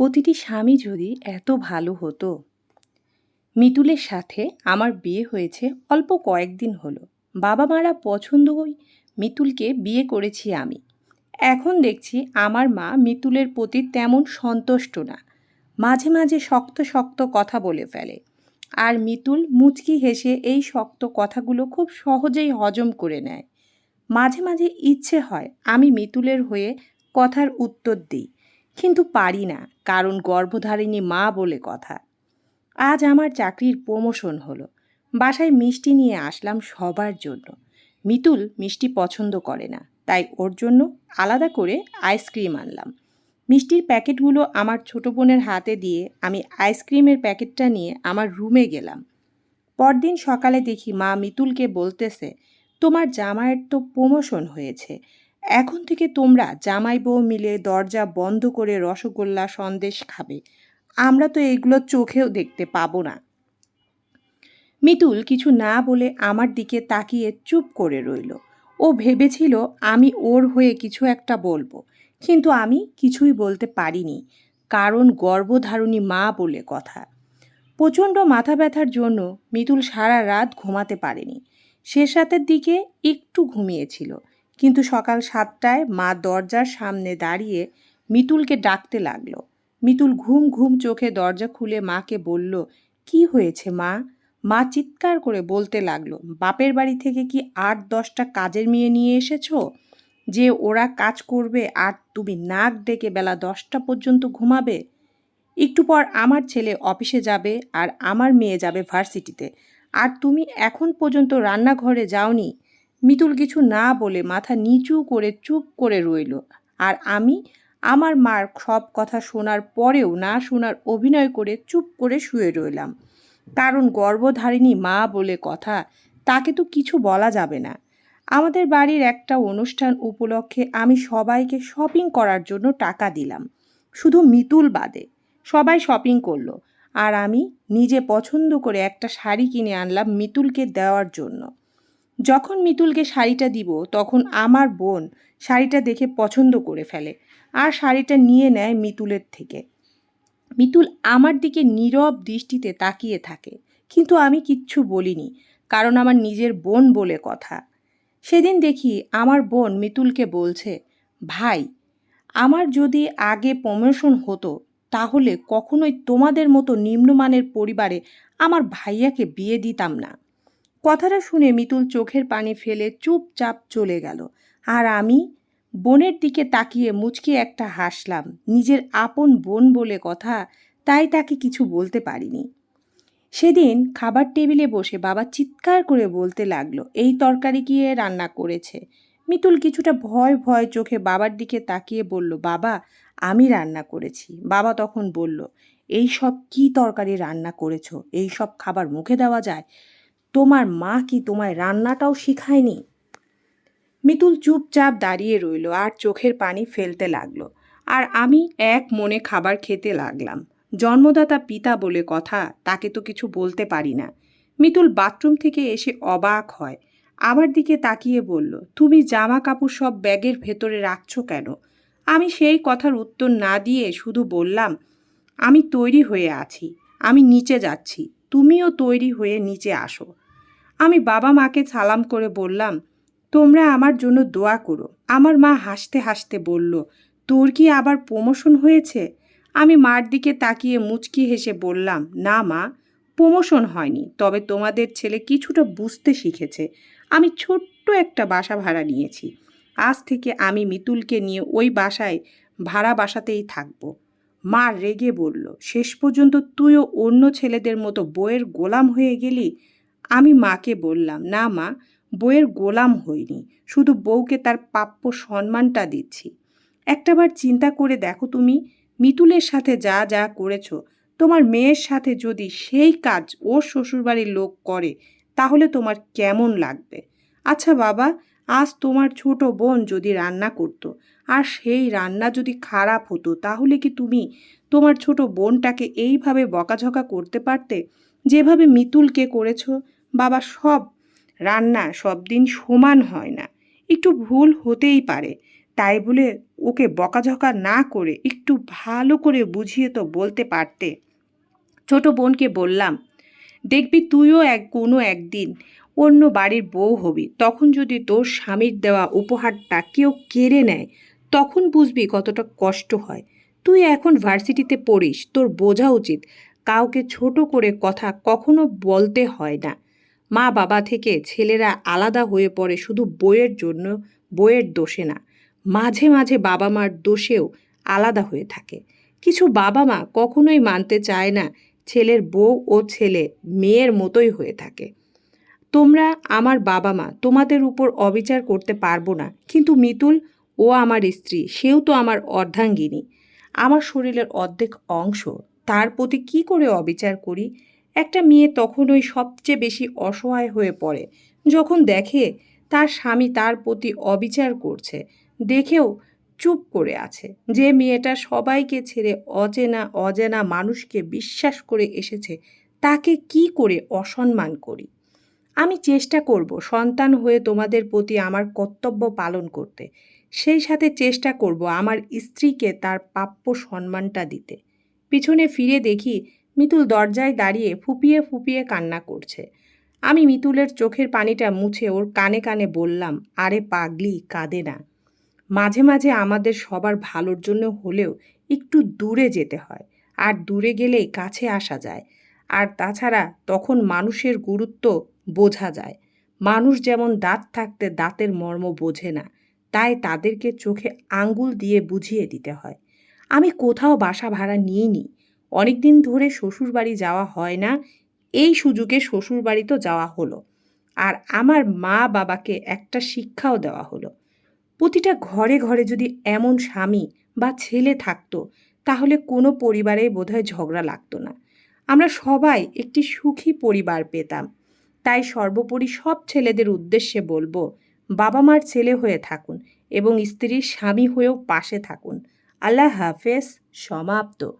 প্রতিটি স্বামী যদি এত ভালো হতো, মিতুলের সাথে আমার বিয়ে হয়েছে অল্প কয়েকদিন হলো। বাবা মারা পছন্দই মিতুলকে বিয়ে করেছি আমি। এখন দেখছি আমার মা মিতুলের প্রতি তেমন সন্তুষ্ট না। মাঝে মাঝে শক্ত শক্ত কথা বলে ফেলে। আর মিতুল মুচকি হেসে এই শক্ত কথাগুলো খুব সহজেই হজম করে নেয়। মাঝে মাঝে ইচ্ছে হয় আমি মিতুলের হয়ে কথার উত্তর দিই। কিন্তু পারি না, কারণ গর্ভধারিণী মা বলে কথা। আজ আমার চাকরির প্রমোশন হলো। বাসায় মিষ্টি নিয়ে আসলাম সবার জন্য। মিতুল মিষ্টি পছন্দ করে না, তাই ওর জন্য আলাদা করে আইসক্রিম আনলাম। মিষ্টির প্যাকেটগুলো আমার ছোটো বোনের হাতে দিয়ে আমি আইসক্রিমের প্যাকেটটা নিয়ে আমার রুমে গেলাম। পরদিন সকালে দেখি মা মিতুলকে বলতেছে, তোমার জামাইয়ের তো প্রমোশন হয়েছে এখন থেকে তোমরা জামাই বউ মিলে দরজা বন্ধ করে রসগোল্লা সন্দেশ খাবে। আমরা তো এগুলো চোখেও দেখতে পাবো না। মিতুল কিছু না বলে আমার দিকে তাকিয়ে চুপ করে রইল। ও ভেবেছিল আমি ওর হয়ে কিছু একটা বলব, কিন্তু আমি কিছুই বলতে পারিনি, কারণ গর্ভধারণী মা বলে কথা। প্রচণ্ড মাথা ব্যথার জন্য মিতুল সারা রাত ঘুমাতে পারেনি। শেষ রাতের দিকে একটু ঘুমিয়েছিল। কিন্তু সকাল সাতটায় মা দরজার সামনে দাঁড়িয়ে মিতুলকে ডাকতে লাগল। মিতুল ঘুম ঘুম চোখে দরজা খুলে মাকে বলল, কি হয়েছে মা? মা চিৎকার করে বলতে লাগল, বাপের বাড়ি থেকে কি আট দশটা কাজের মেয়ে নিয়ে এসেছ? যে ওরা কাজ করবে আর তুমি নাক ডেকে বেলা দশটা পর্যন্ত ঘুমাবে? একটু পর আমার ছেলে অফিসে যাবে আর আমার মেয়ে যাবে ভার্সিটিতে। আর তুমি এখন পর্যন্ত রান্নাঘরে যাওনি? মিতুল কিছু না বলে মাথা নিচু করে চুপ করে রইল। আর আমি আমার মার সব কথা শোনার পরেও না শোনার অভিনয় করে চুপ করে শুয়ে রইলাম। কারণ গর্ভধারিণী মা বলে কথা, তাকে তো কিছু বলা যাবে না। আমাদের বাড়ির একটা অনুষ্ঠান উপলক্ষে আমি সবাইকে শপিং করার জন্য টাকা দিলাম। শুধু মিতুল বাদে, সবাই শপিং করল। আর আমি নিজে পছন্দ করে একটা শাড়ি কিনে আনলাম মিতুলকে দেওয়ার জন্য। যখন মিতুলকে শাড়িটা দিব, তখন আমার বোন শাড়িটা দেখে পছন্দ করে ফেলে আর শাড়িটা নিয়ে নেয় মিতুলের থেকে। মিতুল আমার দিকে নীরব দৃষ্টিতে তাকিয়ে থাকে, কিন্তু আমি কিচ্ছু বলিনি, কারণ আমার নিজের বোন বলে কথা। সেদিন দেখি আমার বোন মিতুলকে বলছে, ভাই, আমার যদি আগে প্রমোশন হতো, তাহলে কখনোই তোমাদের মতো নিম্নমানের পরিবারে আমার ভাইয়াকে বিয়ে দিতাম না। কথাটা শুনে মিতুল চোখের পানি ফেলে চুপচাপ চলে গেল। আর আমি বোনের দিকে তাকিয়ে মুচকি একটা হাসলাম, নিজের আপন বোন বলে কথা, তাই তাকে কিছু বলতে পারিনি। সেদিন খাবার টেবিলে বসে বাবা চিৎকার করে বলতে লাগল, এই তরকারি গিয়ে রান্না করেছে? মিতুল কিছুটা ভয় ভয় চোখে বাবার দিকে তাকিয়ে বলল, বাবা, আমি রান্না করেছি। বাবা তখন বলল, এই সব কী তরকারি রান্না করেছ? এই সব খাবার মুখে দেওয়া যায়? তোমার মা কি তোমায় রান্নাটাও শিখায়নি? মিতুল চুপচাপ দাঁড়িয়ে রইল আর চোখের পানি ফেলতে লাগল। আর আমি এক মনে খাবার খেতে লাগলাম। জন্মদাতা পিতা বলে কথা, তাকে তো কিছু বলতে পারি না। মিতুল বাথরুম থেকে এসে অবাক হয়। আমার দিকে তাকিয়ে বলল, তুমি জামা কাপড় সব ব্যাগের ভেতরে রাখছো কেন? আমি সেই কথার উত্তর না দিয়ে শুধু বললাম, আমি তৈরি হয়ে আছি, আমি নিচে যাচ্ছি। তুমিও তৈরি হয়ে নিচে আসো। আমি বাবা মাকে সালাম করে বললাম, তোমরা আমার জন্য দোয়া করো। আমার মা হাসতে হাসতে বলল, তোর কি আবার প্রমোশন হয়েছে? আমি মার দিকে তাকিয়ে মুচকি হেসে বললাম, না মা প্রমোশন হয়নি, তবে তোমাদের ছেলে কিছুটা বুঝতে শিখেছে। আমি ছোট্ট একটা বাসা ভাড়া নিয়েছি। আজ থেকে আমি মিতুলকে নিয়ে ওই বাসায় ভাড়া বাসাতেই থাকব। মা রেগে বলল, শেষ পর্যন্ত তুইও অন্য ছেলেদের মতো বইয়ের গোলাম হয়ে গেলি? আমি মাকে বললাম, না মা বইয়ের গোলাম হইনি, শুধু বউকে তার প্রাপ্য সম্মানটা দিচ্ছি। একটাবার চিন্তা করে দেখো তুমি, মিতুলের সাথে যা যা করেছ, তোমার মেয়ের সাথে যদি সেই কাজ ওর শ্বশুরবাড়ির লোক করে, তাহলে তোমার কেমন লাগবে? আচ্ছা বাবা, আজ তোমার ছোট বোন যদি রান্না করতো, আর সেই রান্না যদি খারাপ হতো, তাহলে কি তুমি তোমার ছোট বোনটাকে এইভাবে বকাঝকা করতে পারতে? যেভাবে মিতুলকে করেছ বাবা সব রান্না সব দিন সমান হয় না। একটু ভুল হতেই পারে। তাই বলে ওকে বকাঝকা না করে একটু ভালো করে বুঝিয়ে তো বলতে পারতে। ছোট বোনকে বললাম, দেখবি তুইও এক কোনো একদিন অন্য বাড়ির বউ হবি। তখন যদি তোর স্বামীর দেওয়া উপহারটা কেউ কেড়ে নেয়, তখন বুঝবি কতটা কষ্ট হয়। তুই এখন ভার্সিটিতে পড়িস, তোর বোঝা উচিত। কাউকে ছোট করে কথা কখনো বলতে হয় না। মা বাবা থেকে ছেলেরা আলাদা হয়ে পড়ে শুধু বইয়ের জন্য, বইয়ের দোষে না, মাঝে মাঝে বাবা মার দোষেও আলাদা হয়ে থাকে। কিছু বাবা মা কখনোই মানতে চায় না ছেলের বউ ও ছেলে মেয়ের মতোই হয়ে থাকে। তোমরা আমার বাবা মা তোমাদের উপর অবিচার করতে পারব না, কিন্তু মিতুল, ও আমার স্ত্রী, সেও তো আমার অর্ধাঙ্গিনী। আমার শরীরের অর্ধেক অংশ, তার প্রতি কি করে অবিচার করি? একটা মেয়ে তখনই সবচেয়ে বেশি অসহায় হয়ে পড়ে। যখন দেখে তার স্বামী তার প্রতি অবিচার করছে, দেখেও চুপ করে আছে। যে মেয়েটা সবাইকে ছেড়ে অচেনা, অজানা মানুষকে বিশ্বাস করে এসেছে, তাকে কি করে অসম্মান করি? আমি চেষ্টা করব সন্তান হয়ে তোমাদের প্রতি আমার কর্তব্য পালন করতে। সেই সাথে চেষ্টা করব আমার স্ত্রীকে তার প্রাপ্য সম্মানটা দিতে। পিছনে ফিরে দেখি মিতুল দরজায় দাঁড়িয়ে ফুপিয়ে ফুপিয়ে কান্না করছে। আমি মিতুলের চোখের পানিটা মুছে ওর কানে কানে বললাম, আরে পাগলি, কাঁদে না। মাঝে মাঝে আমাদের সবার ভালোর জন্য হলেও একটু দূরে যেতে হয়, আর দূরে গেলেই কাছে আসা যায়। আর তাছাড়া তখন মানুষের গুরুত্ব বোঝা যায়। মানুষ যেমন দাঁত থাকতে দাঁতের মর্ম বোঝে না, তাই তাদেরকে চোখে আঙ্গুল দিয়ে বুঝিয়ে দিতে হয়। আমি কোথাও বাসা ভাড়া নিইনি অনেক দিন ধরে শ্বশুরবাড়ি যাওয়া হয় না। এই সুযোগে শ্বশুরবাড়ি তো যাওয়া হলো। আর আমার মা বাবাকে একটা শিক্ষাও দেওয়া হলো। প্রতিটা ঘরে ঘরে যদি এমন স্বামী বা ছেলে থাকতো, তাহলে কোনো পরিবারে বোধহয় ঝগড়া লাগতো না। আমরা সবাই একটি সুখী পরিবার পেতাম। তাই সর্বোপরি সব ছেলেদের উদ্দেশ্যে বলব বাবা মার ছেলে হয়ে থাকুন এবং স্ত্রীর স্বামী হয়েও পাশে থাকুন। আল্লাহ হাফেজ, সমাপ্ত।